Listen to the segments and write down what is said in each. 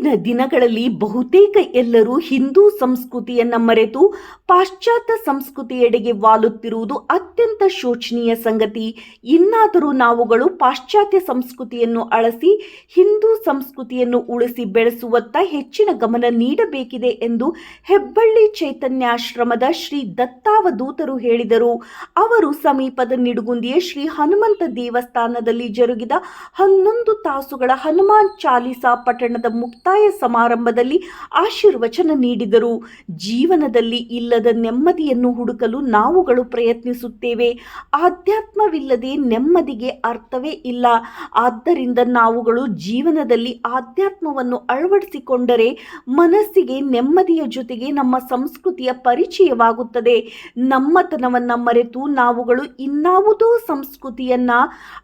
ಇಂದಿನ ದಿನಗಳಲ್ಲಿ ಬಹುತೇಕ ಎಲ್ಲರೂ ಹಿಂದೂ ಸಂಸ್ಕೃತಿಯನ್ನ ಮರೆತು ಪಾಶ್ಚಾತ್ಯ ಸಂಸ್ಕೃತಿಯೆಡೆಗೆ ವಾಲುತ್ತಿರುವುದು ಅತ್ಯಂತ ಶೋಚನೀಯ ಸಂಗತಿ. ಇನ್ನಾದರೂ ನಾವುಗಳು ಪಾಶ್ಚಾತ್ಯ ಸಂಸ್ಕೃತಿಯನ್ನು ಅಳಸಿ ಹಿಂದೂ ಸಂಸ್ಕೃತಿಯನ್ನು ಉಳಿಸಿ ಬೆಳೆಸುವತ್ತ ಹೆಚ್ಚಿನ ಗಮನ ನೀಡಬೇಕಿದೆ ಎಂದು ಹೆಬ್ಬಳ್ಳಿ ಚೈತನ್ಯಾಶ್ರಮದ ಶ್ರೀ ದತ್ತಾವಧೂತರು ಹೇಳಿದರು. ಅವರು ಸಮೀಪದ ನಿಡುಗುಂದಿಯ ಶ್ರೀ ಹನುಮಂತ ದೇವಸ್ಥಾನದಲ್ಲಿ ಜರುಗಿದ ಹನ್ನೊಂದು ತಾಸುಗಳ ಹನುಮಾನ್ ಚಾಲಿಸಾ ಪಠಣದ ಮುಕ್ತಾಯ ಸಮಾರಂಭದಲ್ಲಿ ಆಶೀರ್ವಚನ ನೀಡಿದರು. ಜೀವನದಲ್ಲಿ ಇಲ್ಲದ ನೆಮ್ಮದಿಯನ್ನು ಹುಡುಕಲು ನಾವುಗಳು ಪ್ರಯತ್ನಿಸುತ್ತೇವೆ. ಆಧ್ಯಾತ್ಮವಿಲ್ಲದೆ ನೆಮ್ಮದಿಗೆ ಅರ್ಥವೇ ಇಲ್ಲ. ಆದ್ದರಿಂದ ನಾವುಗಳು ಜೀವನದಲ್ಲಿ ಆಧ್ಯಾತ್ಮವನ್ನು ಅಳವಡಿಸಿಕೊಂಡರೆ ಮನಸ್ಸಿಗೆ ನೆಮ್ಮದಿಯ ಜೊತೆಗೆ ನಮ್ಮ ಸಂಸ್ಕೃತಿಯ ಪರಿಚಯವಾಗುತ್ತದೆ. ನಮ್ಮತನವನ್ನು ಮರೆತು ನಾವುಗಳು ಇನ್ನಾವುದೋ ಸಂಸ್ಕೃತಿಯನ್ನ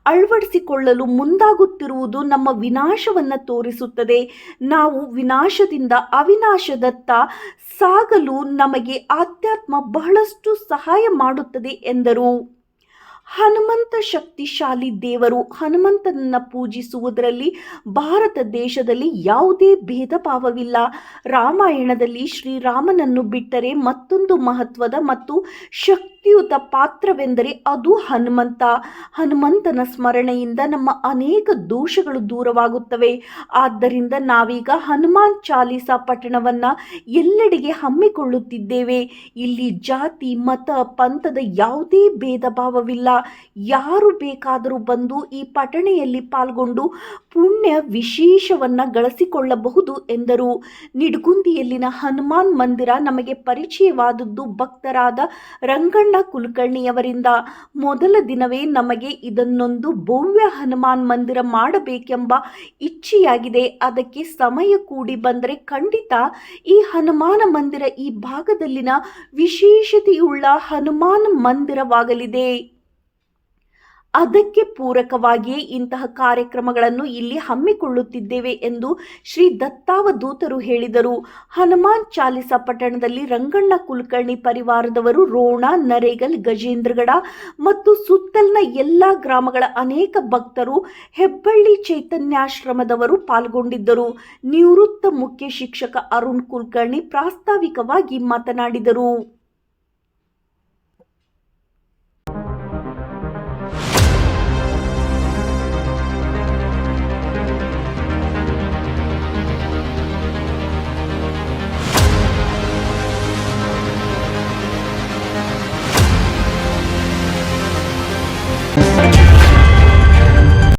ಅಳವಡಿಸಿಕೊಳ್ಳಲು ಮುಂದಾಗುತ್ತಿರುವುದು ನಮ್ಮ ವಿನಾಶವನ್ನು ತೋರಿಸುತ್ತದೆ. ನಾವು ವಿನಾಶದಿಂದ ಅವಿನಾಶದತ್ತ ಸಾಗಲು ನಮಗೆ ಆಧ್ಯಾತ್ಮ ಬಹಳಷ್ಟು ಸಹಾಯ ಮಾಡುತ್ತದೆ ಎಂದರು. ಹನುಮಂತ ಶಕ್ತಿಶಾಲಿ ದೇವರು ಹನುಮಂತನನ್ನ ಪೂಜಿಸುವುದರಲ್ಲಿ ಭಾರತ ದೇಶದಲ್ಲಿ ಯಾವುದೇ ಭೇದ ಭಾವವಿಲ್ಲ. ರಾಮಾಯಣದಲ್ಲಿ ಶ್ರೀರಾಮನನ್ನು ಬಿಟ್ಟರೆ ಮತ್ತೊಂದು ಮಹತ್ವದ ಮತ್ತು ಶಕ್ತಿಯುತ ಪಾತ್ರವೆಂದರೆ ಅದು ಹನುಮಂತ. ಹನುಮಂತನ ಸ್ಮರಣೆಯಿಂದ ನಮ್ಮ ಅನೇಕ ದೋಷಗಳು ದೂರವಾಗುತ್ತವೆ. ಆದ್ದರಿಂದ ನಾವೀಗ ಹನುಮಾನ್ ಚಾಲೀಸಾ ಪಠಣವನ್ನ ಎಲ್ಲೆಡೆಗೆ ಹಮ್ಮಿಕೊಳ್ಳುತ್ತಿದ್ದೇವೆ. ಇಲ್ಲಿ ಜಾತಿ, ಮತ, ಪಂಥದ ಯಾವುದೇ ಭೇದ ಭಾವವಿಲ್ಲ. ಯಾರು ಬೇಕಾದರೂ ಬಂದು ಈ ಪಠಣೆಯಲ್ಲಿ ಪಾಲ್ಗೊಂಡು ಪುಣ್ಯ ವಿಶೇಷವನ್ನ ಗಳಿಸಿಕೊಳ್ಳಬಹುದು ಎಂದರು. ನಿಡ್ಗುಂದಿಯಲ್ಲಿನ ಹನುಮಾನ್ ಮಂದಿರ ನಮಗೆ ಪರಿಚಯವಾದದ್ದು ಭಕ್ತರಾದ ರಂಗಣ್ಣ ಕುಲಕರ್ಣಿಯವರಿಂದ. ಮೊದಲ ದಿನವೇ ನಮಗೆ ಇದನ್ನೊಂದು ಭವ್ಯ ಹನುಮಾನ್ ಮಂದಿರ ಮಾಡಬೇಕೆಂಬ ಇಚ್ಛೆಯಾಗಿದೆ. ಅದಕ್ಕೆ ಸಮಯ ಕೂಡಿ ಬಂದರೆ ಖಂಡಿತ ಈ ಹನುಮಾನ ಮಂದಿರ ಈ ಭಾಗದಲ್ಲಿನ ವಿಶೇಷತೆಯುಳ್ಳ ಹನುಮಾನ್ ಮಂದಿರವಾಗಲಿದೆ. ಅದಕ್ಕೆ ಪೂರಕವಾಗಿಯೇ ಇಂತಹ ಕಾರ್ಯಕ್ರಮಗಳನ್ನು ಇಲ್ಲಿ ಹಮ್ಮಿಕೊಳ್ಳುತ್ತಿದ್ದೇವೆ ಎಂದು ಶ್ರೀ ದತ್ತಾವಧೂತರು ಹೇಳಿದರು. ಹನುಮಾನ್ ಚಾಲಿಸ ಪಟ್ಟಣದಲ್ಲಿ ರಂಗಣ್ಣ ಕುಲಕರ್ಣಿ ಪರಿವಾರದವರು ರೋಣ, ನರೇಗಲ್, ಗಜೇಂದ್ರಗಡ ಮತ್ತು ಸುತ್ತಲಿನ ಎಲ್ಲ ಗ್ರಾಮಗಳ ಅನೇಕ ಭಕ್ತರು ಹೆಬ್ಬಳ್ಳಿ ಚೈತನ್ಯಾಶ್ರಮದವರು ಪಾಲ್ಗೊಂಡಿದ್ದರು. ನಿವೃತ್ತ ಮುಖ್ಯ ಶಿಕ್ಷಕ ಅರುಣ್ ಕುಲಕರ್ಣಿ ಪ್ರಾಸ್ತಾವಿಕವಾಗಿ ಮಾತನಾಡಿದರು.